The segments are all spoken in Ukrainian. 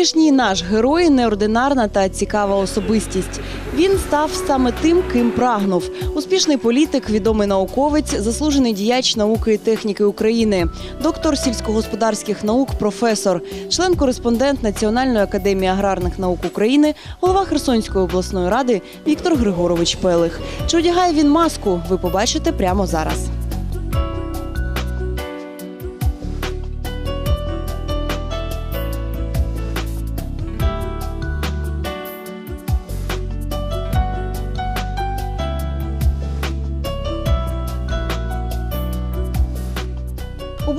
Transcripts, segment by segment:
Сьогоднішній наш герой неординарна та цікава особистість. Він став саме тим, ким прагнув. Успішний політик, відомий науковець, заслужений діяч науки і техніки України, доктор сільськогосподарських наук, професор, член-кореспондент Національної академії аграрних наук України, голова Херсонської обласної ради Віктор Григорович Пелих. Чи одягає він маску? Ви побачите прямо зараз.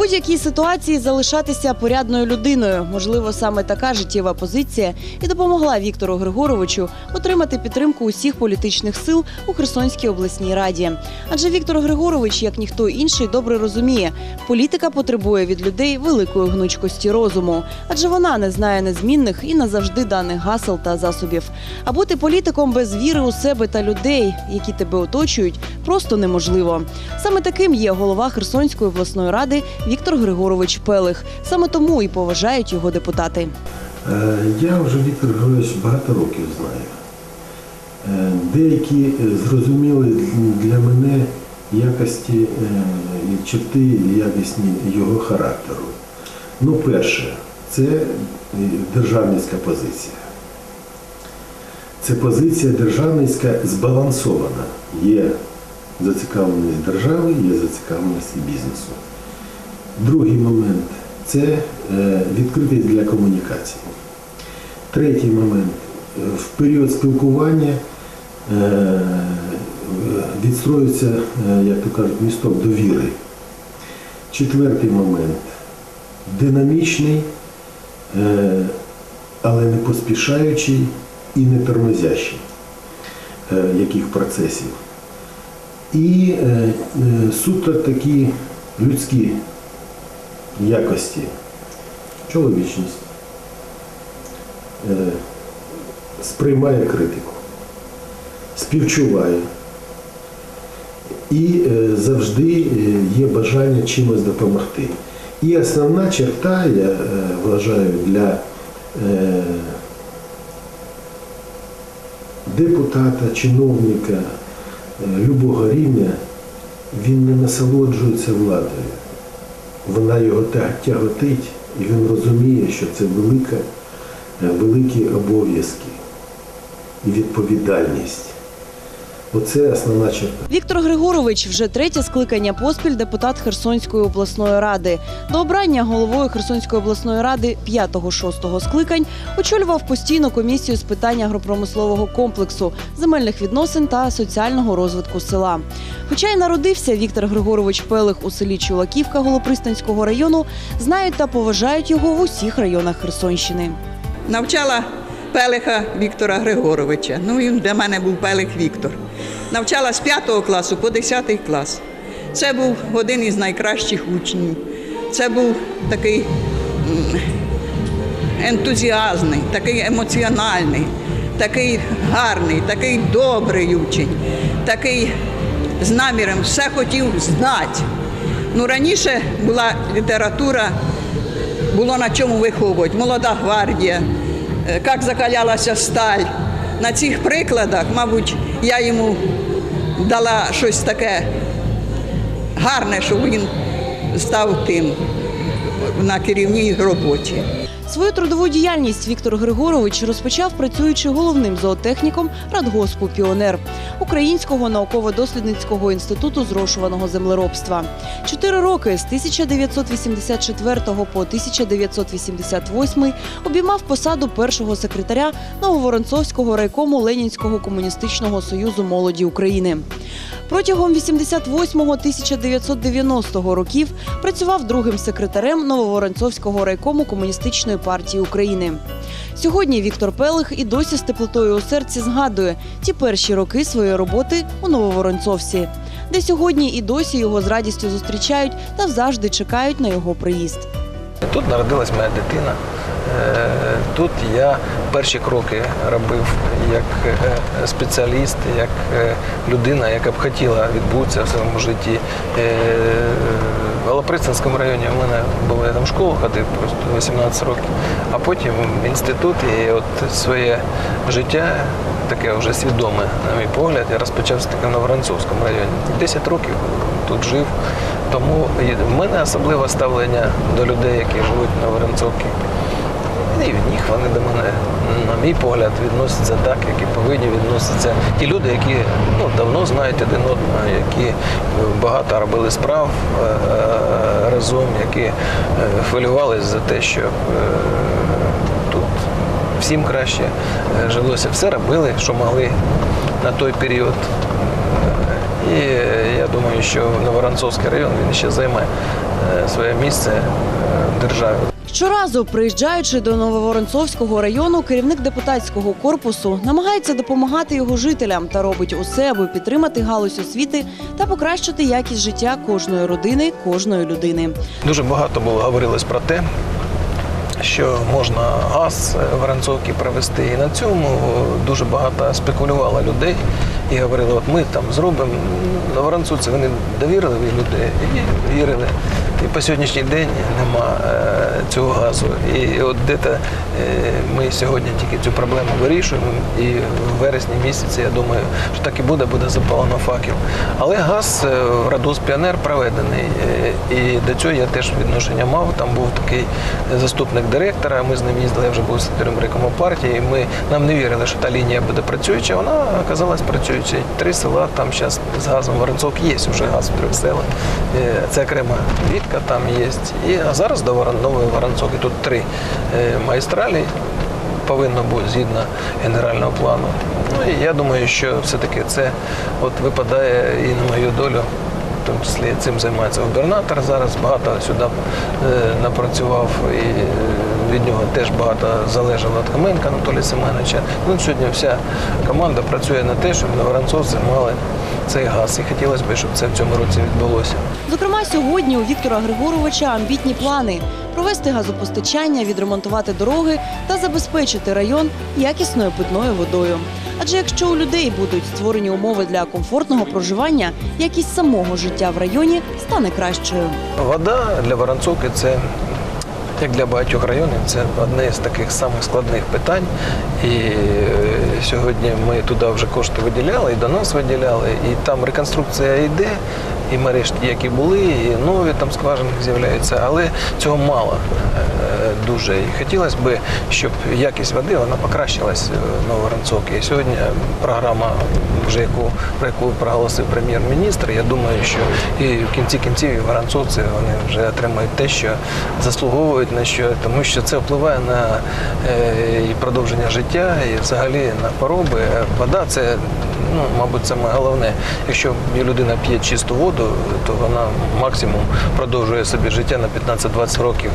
Будь-якій ситуації залишатися порядною людиною. Можливо, саме така життєва позиція і допомогла Віктору Григоровичу отримати підтримку усіх політичних сил у Херсонській обласній раді. Адже Віктор Григорович, як ніхто інший, добре розуміє, політика потребує від людей великої гнучкості розуму, адже вона не знає незмінних і назавжди даних гасел та засобів. А бути політиком без віри у себе та людей, які тебе оточують, просто неможливо. Саме таким є голова Херсонської обласної ради Віктор Григорович Пелих. Саме тому і поважають його депутати. Е, Я вже Віктор Григорович багато років знаю. Е, Деякі зрозуміли для мене якості е, черти якісні його характеру. Ну, перше, це державницька позиція. Це позиція державницька збалансована. Є зацікавленість держави, є зацікавленість бізнесу. Другий момент це е, відкритість для комунікації. Третій момент в період спілкування е, відстроюється, е, як то кажуть, місток довіри. Четвертий момент динамічний, але не поспішаючий і не тормозящий яких процесів. І суто такі людські якості, чоловічність, е, сприймає критику, співчуває. І е, завжди е, є бажання чимось допомогти. І основна черта, я вважаю, для депутата, чиновника любого рівня, він не насолоджується владою вона його тяготить, і він розуміє, що це велика, е, великі обов'язки і відповідальність. Оце основна черта. Віктор Григорович вже третє скликання поспіль депутат Херсонської обласної ради. До обрання головою Херсонської обласної ради 5-6 скликань очолював постійну комісію з питань агропромислового комплексу, земельних відносин та соціального розвитку села. Хоча й народився Віктор Григорович Пелих у селі Чулаківка Голопристанського району, знають та поважають його в усіх районах Херсонщини. Навчала Пелиха Віктора Григоровича. Ну, він для мене був Пелих Віктор. Навчала з 5 класу по 10 клас. Це був один із найкращих учнів. Це був такий ентузіазний, такий емоціональний, такий гарний, такий добрий учень, такий з наміром все хотів знати. Ну, раніше була література, було на чому виховувати. Молода гвардія, е, як закалялася сталь. На цих прикладах, мабуть, я йому дала щось таке гарне, щоб він став тим на керівній роботі. Свою трудову діяльність Віктор Григорович розпочав працюючи головним зоотехніком Радгоспу Піонер Українського науково-дослідницького інституту зрошуваного землеробства. Чотири роки з 1984 по 1988 обіймав посаду першого секретаря Нововоронцовського райкому Ленінського комуністичного союзу молоді України. Протягом 88-1990 років працював другим секретарем Нововоронцовського райкому комуністичної партії України. Сьогодні Віктор Пелих і досі з теплотою у серці згадує ті перші роки своєї роботи у Нововоронцовці, де сьогодні і досі його з радістю зустрічають та завжди чекають на його приїзд. Тут народилась моя дитина. Е, Тут я перші кроки робив як е, спеціаліст, як е, людина, яка б хотіла відбутися в своєму житті е, Голоприцинському районі в мене було, я там в школу ходив просто 18 років, а потім інститут і от своє життя, таке вже свідоме, на мій погляд, я розпочав таки в Новоронцовському районі. 10 років тут жив. Тому в мене особливе ставлення до людей, які живуть на Воронцовці. І від них вони до мене, на мій погляд, відносяться так, як і повинні відноситися ті люди, які ну, давно знають один одного, які е, багато робили справ е, е, разом, які хвилювалися за те, щоб е, тут всім краще жилося. Все робили, що могли на той період. І я думаю, що Новоронцовський район він ще займе своє місце в державі. Щоразу, приїжджаючи до Нововоронцовського району, керівник депутатського корпусу намагається допомагати його жителям та робить усе, аби підтримати галузь освіти та покращити якість життя кожної родини, кожної людини. Дуже багато було говорилось про те, що можна газ в Воронцовці провести. І на цьому дуже багато спекулювало людей і говорили, от ми там зробимо. На Воронцовці вони довірили люди і вірили. І по сьогоднішній день нема е, цього газу. І от де ми сьогодні тільки цю проблему вирішуємо. І в вересні місяці, я думаю, що так і буде, буде запалено факел. Але газ е, в Радус Піонер проведений. Е, І до цього я теж відношення мав. Там був такий заступник директора. Ми з ним їздили, я вже був секретарем партії. Ми нам не вірили, що та лінія буде працююча. Вона оказалась працююча. Три села там зараз з газом Воронцовки є вже газ в трьох селах. Е, Це окрема відка там є. І а зараз до нової Воронцовки тут три е, магістралі повинно бути згідно генерального плану. Ну і я думаю, що все-таки це от випадає і на мою долю. В тому цим займається губернатор зараз, багато сюди е, напрацював і е, від нього теж багато залежало від Хоменка Анатолія Семеновича. Ну, сьогодні вся команда працює на те, щоб новоронцовці мали цей газ. І хотілося б, щоб це в цьому році відбулося. Зокрема, сьогодні у Віктора Григоровича амбітні плани провести газопостачання, відремонтувати дороги та забезпечити район якісною питною водою. Адже якщо у людей будуть створені умови для комфортного проживання, якість самого життя в районі стане кращою. Вода для Воронцовки це, як для багатьох районів, це одне з таких самих складних питань. І е, сьогодні ми туди вже кошти виділяли, і до нас виділяли, і там реконструкція йде, і мереж, які були, і нові там скважини з'являються, але цього мало е, дуже. І хотілося б, щоб якість води вона покращилась в Нововоронцовці. І сьогодні програма, вже яку про яку проголосив прем'єр-міністр. Я думаю, що і в кінці кінців і воронцовці вони вже отримають те, що заслуговують на що, тому що це впливає на е, продовження життя, і взагалі на хвороби. Е, Вода це ну, мабуть, саме головне. Якщо людина п'є чисту воду, то вона максимум продовжує собі життя на 15-20 років.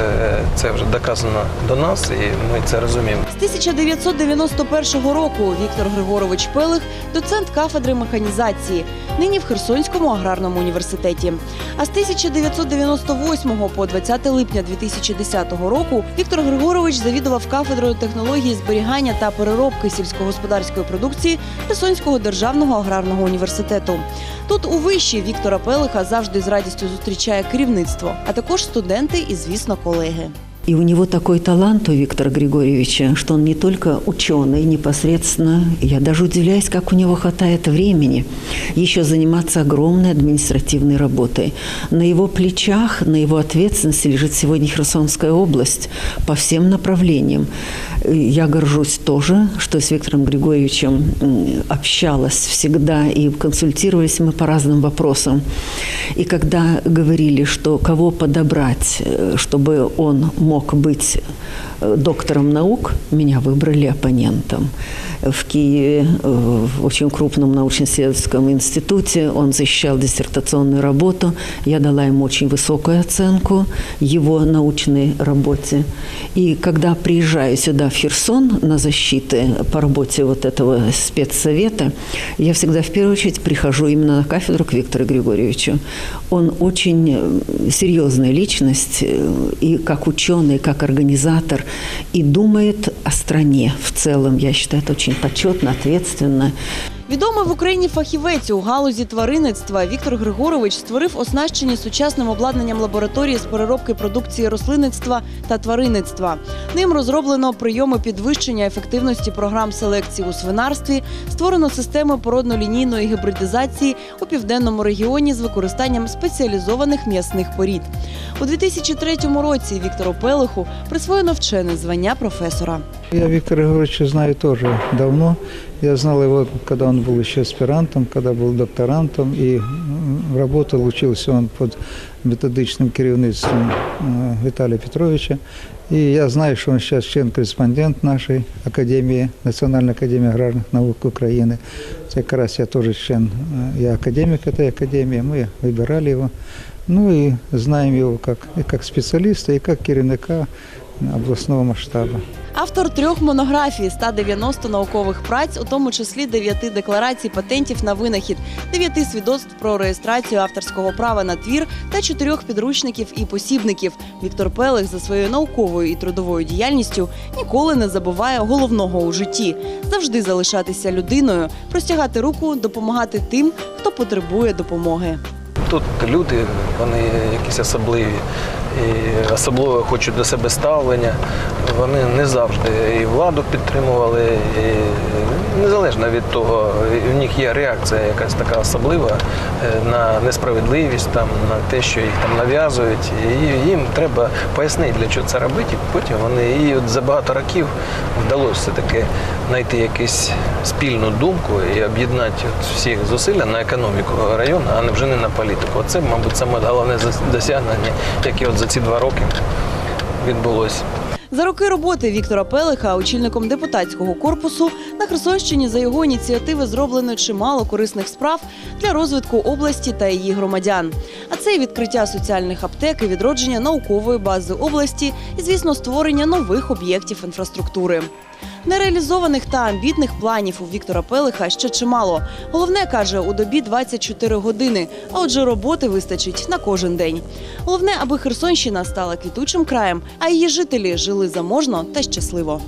Е, Це вже доказано до нас, і ми це розуміємо. З 1991 року Віктор Григорович Пелих доцент кафедри механізації, нині в Херсонському аграрному університеті. А з 1998 по 20 липня 2010 року Віктор Григорович завідував кафедрою технології зберігання та переробки сільськогосподарської продукції Херсонського державного аграрного університету. Тут у виші Віктора Пелиха завжди з радістю зустрічає керівництво, а також студенти і, звісно, колеги. И у него такой талант у Виктора Григорьевича, что он не только ученый непосредственно, я даже удивляюсь, как у него хватает времени еще заниматься огромной административной работой. На его плечах, на его ответственности лежит сегодня Херсонская область по всем направлениям. Я горжусь тоже, что с Виктором Григорьевичем общалась всегда и консультировались мы по разным вопросам. И когда говорили, что кого подобрать, э, чтобы он мог быть э, доктором наук, меня выбрали оппонентом. В Киеве, в очень крупном научно-исследовательском институте, он защищал диссертационную работу. Я дала ему очень высокую оценку его научной работе. И когда приезжаю сюда, в Херсон, на защиты по работе вот этого спецсовета, я всегда в первую очередь прихожу именно на кафедру к Виктору Григорьевичу. Он очень э, серьезная личность, э, и как ученый, и как организатор, и думает о стране в целом. Я считаю, это очень почетно, ответственно. Відомий в Україні фахівець у галузі тваринництва Віктор Григорович створив оснащені сучасним обладнанням лабораторії з переробки продукції рослинництва та тваринництва. Ним розроблено прийоми підвищення ефективності програм селекції у свинарстві, створено системи породно-лінійної гібридизації у південному регіоні з використанням спеціалізованих м'ясних порід. У 2003 році Віктору Пелиху присвоєно вчене звання професора. Я Виктора Григорьевича знаю тоже давно. Я знал его, когда он был еще аспирантом, когда был докторантом, и м, работал, учился он под методичным керівництвом э, Виталия Петровича. И я знаю, что он сейчас член-корреспондент нашей Академии, Национальной Академии аграрных наук Украины. Это как раз я тоже член, э, я академик этой академии, мы выбирали его. Ну и знаем его как, и как специалиста, и как керівника областного масштаба. Автор трьох монографій, 190 наукових праць, у тому числі 9 декларацій патентів на винахід, 9 свідоцтв про реєстрацію авторського права на твір та чотирьох підручників і посібників. Віктор Пелих за своєю науковою і трудовою діяльністю ніколи не забуває головного у житті завжди залишатися людиною, простягати руку, допомагати тим, хто потребує допомоги. Тут люди, вони якісь особливі, і особливо хочуть до себе ставлення. Вони не завжди і владу підтримували, і незалежно від того, в них є реакція якась така особлива е, на несправедливість, там, на те, що їх там нав'язують. І їм треба пояснити, для чого це робити. І потім вони і от за багато років вдалося все-таки знайти якусь спільну думку і об'єднати всіх зусилля на економіку району, а не вже не на політику. Оце, мабуть, саме головне досягнення, яке от за ці два роки відбулося. За роки роботи Віктора Пелиха, очільником депутатського корпусу, на Херсонщині за його ініціативи зроблено чимало корисних справ для розвитку області та її громадян. А це і відкриття соціальних аптек, і відродження наукової бази області, і, звісно, створення нових об'єктів інфраструктури. Нереалізованих та амбітних планів у Віктора Пелиха ще чимало. Головне каже у добі 24 години. А отже, роботи вистачить на кожен день. Головне, аби Херсонщина стала квітучим краєм, а її жителі жили заможно та щасливо.